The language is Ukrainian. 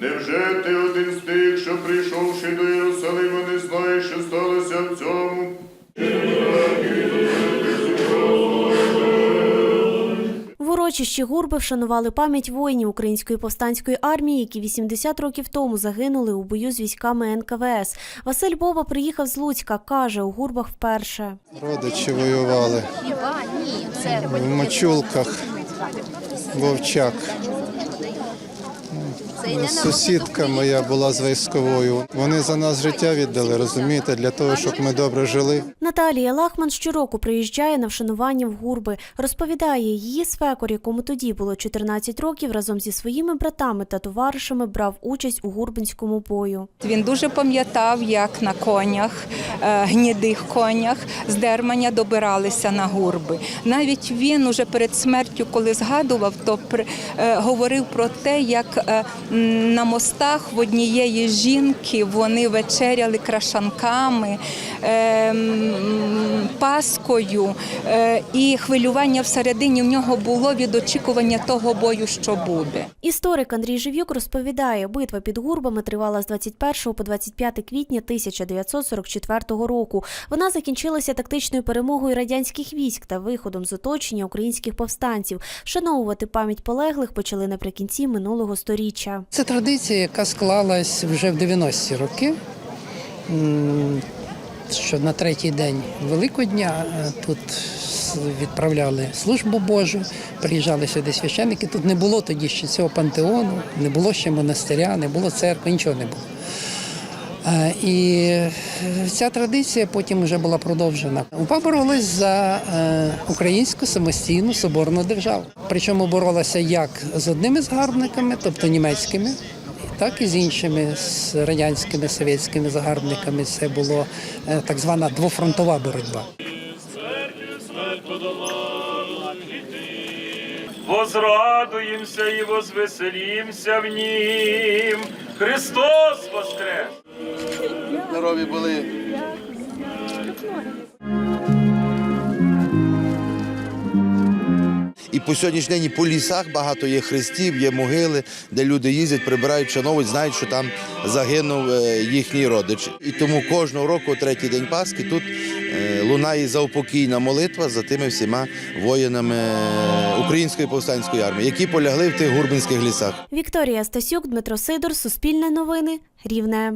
Невже ти один з тих, що прийшовши до Єрусалима, не знаєш, що сталося в цьому? В урочищі Гурби вшанували пам'ять воїнів Української повстанської армії, які 80 років тому загинули у бою з військами НКВС. Василь Боба приїхав з Луцька. Каже, у Гурбах вперше. Родичі воювали в мочулках, вовчак. Сусідка моя була з військовою. Вони за нас життя віддали, розумієте, для того, щоб ми добре жили. Наталія Лахман щороку приїжджає на вшанування в Гурби. Розповідає, її свекор, якому тоді було 14 років, разом зі своїми братами та товаришами брав участь у гурбинському бою. Він дуже пам'ятав, як на конях, е, гнідих конях з Дерманя добиралися на гурби. Навіть він уже перед смертю, коли згадував, то е, говорив про те, як е, на мостах в однієї жінки вони вечеряли крашанками, паскою, е, і хвилювання всередині в нього було від очікування того бою, що буде. Історик Андрій Жив'юк розповідає, битва під Гурбами тривала з 21 по 25 квітня 1944 року. Вона закінчилася тактичною перемогою радянських військ та виходом з оточення українських повстанців. Вшановувати пам'ять полеглих почали наприкінці минулого сторіччя. Це традиція, яка склалась вже в 90-ті роки. Що на третій день Великодня е, тут відправляли службу Божу, приїжджали сюди священники. Тут не було тоді ще цього пантеону, не було ще монастиря, не було церкви, нічого не було. Е, І е, ця традиція потім вже була продовжена. УПА боролась за українську самостійну соборну державу. Причому боролася як з одними загарбниками, тобто німецькими, так і з іншими з радянськими совєтськими загарбниками. Це була е, так звана двофронтова боротьба. возрадуемся и возвеселимся в ним. Христос воскрес! Здорові були. По сьогоднішній день і по лісах багато є хрестів, є могили, де люди їздять, прибирають, шановують, знають, що там загинув е, їхній родич. І тому кожного року, третій день Пасхи, тут е, лунає заупокійна молитва за тими всіма воїнами е, Української повстанської армії, які полягли в тих гурбинських лісах. Вікторія Стасюк, Дмитро Сидор, Суспільне новини, Рівне.